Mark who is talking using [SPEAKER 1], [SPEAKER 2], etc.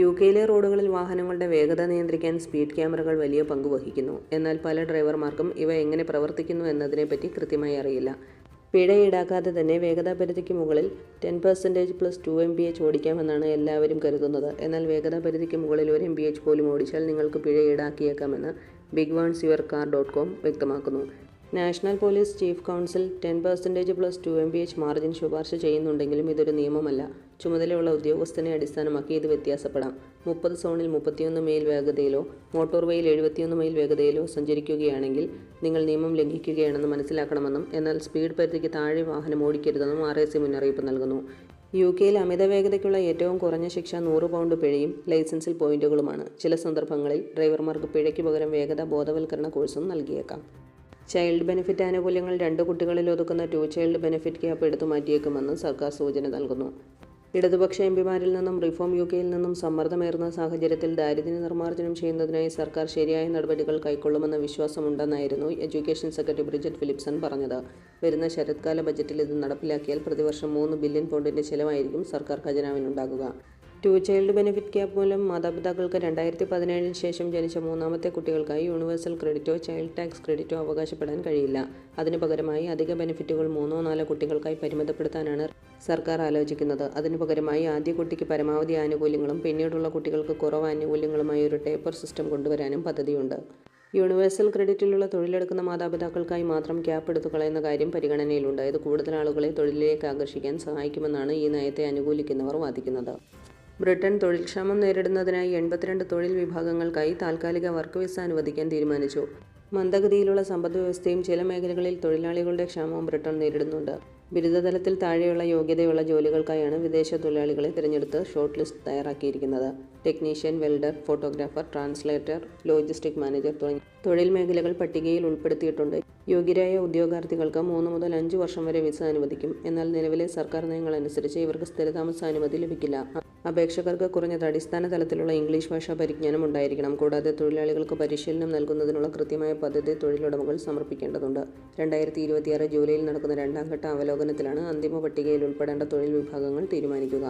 [SPEAKER 1] U കെയിലെ റോഡുകളിൽ വാഹനങ്ങളുടെ വേഗത നിയന്ത്രിക്കാൻ സ്പീഡ് ക്യാമറകൾ വലിയ പങ്ക് വഹിക്കുന്നു. എന്നാൽ പല ഡ്രൈവർമാർക്കും ഇവ എങ്ങനെ പ്രവർത്തിക്കുന്നു എന്നതിനെപ്പറ്റി കൃത്യമായി അറിയില്ല. പിഴ ഈടാക്കാതെ തന്നെ വേഗതാ പരിധിക്ക് മുകളിൽ ten percentage plus two M B H ഓടിക്കാമെന്നാണ് എല്ലാവരും കരുതുന്നത്. എന്നാൽ വേഗതാ പരിധിക്ക് മുകളിൽ ഒരു എം ബി എച്ച് പോലും ഓടിച്ചാൽ നിങ്ങൾക്ക് പിഴ ഈടാക്കിയേക്കാമെന്ന് big your car dot com വ്യക്തമാക്കുന്നു. National police chief council ten percentage plus two M B H margin ശുപാർശ ചെയ്യുന്നുണ്ടെങ്കിലും ഇതൊരു നിയമമല്ല. ചുമതലയുള്ള ഉദ്യോഗസ്ഥനെ അടിസ്ഥാനമാക്കി ഇത് വ്യത്യാസപ്പെടാം. മുപ്പത് സോണിൽ മുപ്പത്തിയൊന്ന് മൈൽ വേഗതയിലോ മോട്ടോർവേയിൽ എഴുപത്തിയൊന്ന് മൈൽ വേഗതയിലോ സഞ്ചരിക്കുകയാണെങ്കിൽ നിങ്ങൾ നിയമം ലംഘിക്കുകയാണെന്ന് മനസ്സിലാക്കണമെന്നും എന്നാൽ സ്പീഡ് പരിധിക്ക് താഴെ വാഹനം ഓടിക്കരുതെന്നും ആർ എ സി മുന്നറിയിപ്പ് നൽകുന്നു. യു കെയിൽ അമിത വേഗതയ്ക്കുള്ള ഏറ്റവും കുറഞ്ഞ ശിക്ഷ നൂറ് പൗണ്ട് പിഴയും ലൈസൻസിൽ പോയിന്റുകളുമാണ്. ചില സന്ദർഭങ്ങളിൽ ഡ്രൈവർമാർക്ക് പിഴയ്ക്ക് പകരം വേഗത ബോധവൽക്കരണ കോഴ്സും നൽകിയേക്കാം. ചൈൽഡ് ബെനിഫിറ്റ് ആനുകൂല്യങ്ങൾ രണ്ട് കുട്ടികളിൽ ഒതുക്കുന്ന ടു ചൈൽഡ് ബെനിഫിറ്റ് ക്യാപ്പ് എടുത്തു മാറ്റിയേക്കുമെന്ന് സർക്കാർ സൂചന നൽകുന്നു. ഇടതുപക്ഷ എം പിമാരിൽ നിന്നും റിഫോം യു കെയിൽ നിന്നും സമ്മർദ്ദമേറുന്ന സാഹചര്യത്തിൽ ദാരിദ്ര്യ നിർമ്മാർജനം ചെയ്യുന്നതിനായി സർക്കാർ ശരിയായ നടപടികൾ കൈക്കൊള്ളുമെന്ന വിശ്വാസമുണ്ടെന്നായിരുന്നു എഡ്യൂക്കേഷൻ സെക്രട്ടറി ബ്രിജറ്റ് ഫിലിപ്സൺ പറഞ്ഞത്. വരുന്ന ശരത്കാല ബജറ്റിൽ ഇത് നടപ്പിലാക്കിയാൽ പ്രതിവർഷം മൂന്ന് ബില്യൺ പൗണ്ടിന്റെ ചെലവായിരിക്കും സർക്കാർ ഖജനാവിനുണ്ടാകുക. ടു ചൈൽഡ് ബെനിഫിറ്റ് ക്യാപ്പ് മൂലം മാതാപിതാക്കൾക്ക് രണ്ടായിരത്തി പതിനേഴിന് ശേഷം ജനിച്ച മൂന്നാമത്തെ കുട്ടികൾക്കായി യൂണിവേഴ്സൽ ക്രെഡിറ്റോ ചൈൽഡ് ടാക്സ് ക്രെഡിറ്റോ അവകാശപ്പെടാൻ കഴിയില്ല. അതിനു പകരമായി അധിക ബെനിഫിറ്റുകൾ മൂന്നോ നാലോ കുട്ടികൾക്കായി പരിമിതപ്പെടുത്താനാണ് സർക്കാർ ആലോചിക്കുന്നത്. അതിനു പകരമായി ആദ്യ കുട്ടിക്ക് പരമാവധി ആനുകൂല്യങ്ങളും പിന്നീടുള്ള കുട്ടികൾക്ക് കുറവ് ആനുകൂല്യങ്ങളുമായി ഒരു ടേപ്പർ സിസ്റ്റം കൊണ്ടുവരാനും പദ്ധതിയുണ്ട്. യൂണിവേഴ്സൽ ക്രെഡിറ്റിലുള്ള തൊഴിലെടുക്കുന്ന മാതാപിതാക്കൾക്കായി മാത്രം ക്യാപ്പ് എടുത്തു കളയുന്ന കാര്യം പരിഗണനയിലുണ്ട്. ഇത് കൂടുതൽ ആളുകളെ തൊഴിലിലേക്ക് ആകർഷിക്കാൻ സഹായിക്കുമെന്നാണ് ഈ നയത്തെ അനുകൂലിക്കുന്നവർ വാദിക്കുന്നത്. ബ്രിട്ടൻ തൊഴിൽക്ഷാമം നേരിടുന്നതിനായി എൺപത്തിരണ്ട് തൊഴിൽ വിഭാഗങ്ങൾക്കായി താൽക്കാലിക വർക്ക് വിസ അനുവദിക്കാൻ തീരുമാനിച്ചു. മന്ദഗതിയിലുള്ള സമ്പദ്വ്യവസ്ഥയും ചില മേഖലകളിൽ തൊഴിലാളികളുടെ ക്ഷാമവും ബ്രിട്ടൻ നേരിടുന്നുണ്ട്. ബിരുദതലത്തിൽ താഴെയുള്ള യോഗ്യതയുള്ള ജോലികൾക്കായാണ് വിദേശ തൊഴിലാളികളെ തിരഞ്ഞെടുത്ത് ഷോർട്ട് ലിസ്റ്റ് തയ്യാറാക്കിയിരിക്കുന്നത്. Technician welder photographer translator logistic manager തുടങ്ങി തൊഴിൽ മേഖലകൾ പട്ടികയിൽ ഉൾപ്പെടുത്തിയിട്ടുണ്ട്. യോഗ്യരായ ഉദ്യോഗാർത്ഥികൾക്ക് മൂന്ന് മുതൽ അഞ്ച് വർഷം വരെ വിസ അനുവദിക്കും. എന്നാൽ നിലവിലെ സർക്കാർ നയങ്ങൾ അനുസരിച്ച് ഇവർക്ക് സ്ഥിരതാമസ അനുമതി ലഭിക്കില്ല. അപേക്ഷകർക്ക് കുറഞ്ഞത് അടിസ്ഥാന തലത്തിലുള്ള ഇംഗ്ലീഷ് ഭാഷാ പരിജ്ഞാനം ഉണ്ടായിരിക്കണം. കൂടാതെ തൊഴിലാളികൾക്ക് പരിശീലനം നൽകുന്നതിനുള്ള കൃത്യമായ പദ്ധതി തൊഴിലുടമകൾ സമർപ്പിക്കേണ്ടതുണ്ട്. രണ്ടായിരത്തി ഇരുപത്തിയാറ് ജൂലൈയിൽ നടക്കുന്ന രണ്ടാം ഘട്ട അവലോകനത്തിലാണ് അന്തിമ പട്ടികയിൽ ഉൾപ്പെടേണ്ട തൊഴിൽ വിഭാഗങ്ങൾ തീരുമാനിക്കുക.